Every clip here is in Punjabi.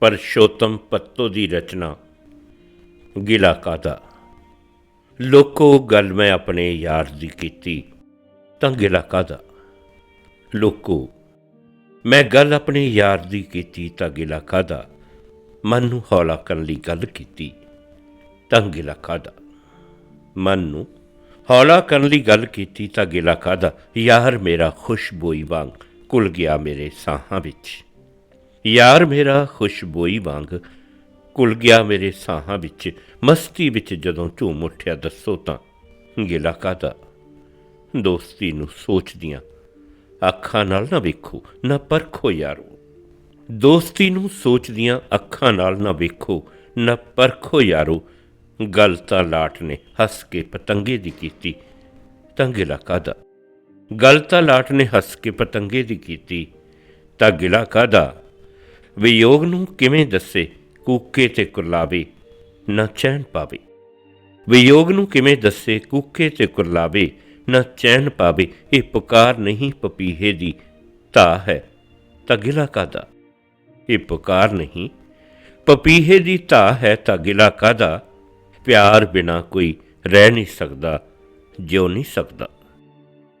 ਪਰਸ਼ੋਤਮ ਪੱਤੋ ਦੀ ਰਚਨਾ। ਗਿਲਾ ਕਾਦਾ। ਲੋਕੋ, ਗੱਲ ਮੈਂ ਆਪਣੇ ਯਾਰ ਦੀ ਕੀਤੀ, ਤਾਂ ਗਿਲਾ ਕਾਦਾ। ਲੋਕੋ, ਮੈਂ ਗੱਲ ਆਪਣੇ ਯਾਰ ਦੀ ਕੀਤੀ, ਤਾਂ ਗਿਲਾ ਕਾਦਾ। ਮਨ ਨੂੰ ਹੌਲਾ ਕਰਨ ਲਈ ਗੱਲ ਕੀਤੀ, ਤਾਂ ਗਿਲਾ ਕਾਦਾ। ਮਨ ਨੂੰ ਹੌਲਾ ਕਰਨ ਲਈ ਗੱਲ ਕੀਤੀ, ਤਾਂ ਗਿਲਾ ਕਾਦਾ। ਯਾਰ ਮੇਰਾ ਖੁਸ਼ਬੋਈ ਵਾਂਗ ਕੁਲ ਗਿਆ ਮੇਰੇ ਸਾਹਾਂ ਵਿੱਚ। ਯਾਰ ਮੇਰਾ ਖੁਸ਼ਬੋਈ ਵਾਂਗ ਕੁਲ ਗਿਆ ਮੇਰੇ ਸਾਹਾਂ ਵਿੱਚ, ਮਸਤੀ ਵਿੱਚ ਜਦੋਂ ਝੂਮ ਉੱਠਿਆ ਦੱਸੋ ਤਾਂ। ਗਿਲਾ ਕਾਦਾ ਦੋਸਤੀ ਨੂੰ ਸੋਚਦੀਆਂ ਅੱਖਾਂ ਨਾਲ ਨਾ ਵੇਖੋ, ਨਾ ਪਰਖੋ ਯਾਰੋ। ਦੋਸਤੀ ਨੂੰ ਸੋਚਦੀਆਂ ਅੱਖਾਂ ਨਾਲ ਨਾ ਵੇਖੋ, ਨਾ ਪਰਖੋ ਯਾਰੋ। ਗੱਲ ਤਾਂ ਲਾਟ ਨੇ ਹੱਸ ਕੇ ਪਤੰਗੇ ਦੀ ਕੀਤੀ, ਤਾਂ ਗਿਲਾ ਕਾਦਾ ਗੱਲ ਤਾਂ ਲਾਟ ਨੇ ਹੱਸ ਕੇ ਪਤੰਗੇ ਦੀ ਕੀਤੀ, ਤਾਂ ਗਿਲਾ ਕਾਦਾ ਵਿਯੋਗ ਨੂੰ ਕਿਵੇਂ ਦੱਸੇ, ਕੂਕੇ ਤੇ ਕੁਰਲਾਵੇ, ਨਾ ਚੈਨ ਪਾਵੇ। ਵਿਯੋਗ ਨੂੰ ਕਿਵੇਂ ਦੱਸੇ, ਕੂਕੇ ਤੇ ਕੁਰਲਾਵੇ, ਨਾ ਚੈਨ ਪਾਵੇ, ਇਹ ਪੁਕਾਰ ਨਹੀਂ ਪਪੀਹੇ ਦੀ ਤਾ ਹੈ, ਤਾਂ ਗਿਲਾ ਕਾਦਾ ਇਹ ਪੁਕਾਰ ਨਹੀਂ, ਪਪੀਹੇ ਦੀ ਤਾ ਹੈ, ਤਾਂ ਗਿਲਾ ਕਾਦਾ ਪਿਆਰ ਬਿਨਾ ਕੋਈ ਰਹਿ ਨਹੀਂ ਸਕਦਾ, ਜਿਉ ਨਹੀਂ ਸਕਦਾ।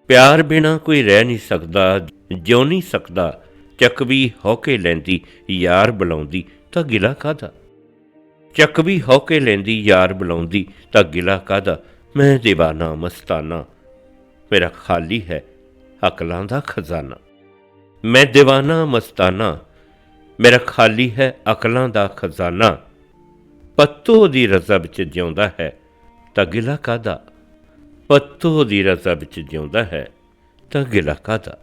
ਪਿਆਰ ਬਿਨਾ ਕੋਈ ਰਹਿ ਨਹੀਂ ਸਕਦਾ, ਜਿਉ ਨਹੀਂ ਸਕਦਾ ਚੱਕਵੀ ਹੌਕੇ ਲੈਂਦੀ, ਯਾਰ ਬੁਲਾਉਂਦੀ, ਤਾਂ ਗਿਲਾ ਕਾਦਾ ਚੱਕਵੀ ਹੌਕੇ ਲੈਂਦੀ, ਯਾਰ ਬੁਲਾਉਂਦੀ, ਤਾਂ ਗਿਲਾ ਕਾਦਾ ਮੈਂ دیਵਾਨਾ ਮਸਤਾਨਾ, ਮੇਰਾ ਖਾਲੀ ਹੈ ਅਕਲਾਂ ਦਾ ਖਜ਼ਾਨਾ। ਮੈਂ دیਵਾਨਾ ਮਸਤਾਨਾ, ਮੇਰਾ ਖਾਲੀ ਹੈ ਅਕਲਾਂ ਦਾ ਖਜ਼ਾਨਾ। ਪੱਤੋ ਦੀ ਰਜ਼ਾ ਵਿੱਚ ਜਿਉਂਦਾ ਹੈ, ਤਾਂ ਗਿਲਾ ਕਾਦਾ ਪੱਤੋ ਦੀ ਰਜ਼ਾ ਵਿੱਚ ਜਿਉਂਦਾ ਹੈ, ਤਾਂ ਗਿਲਾ ਕਾਦਾ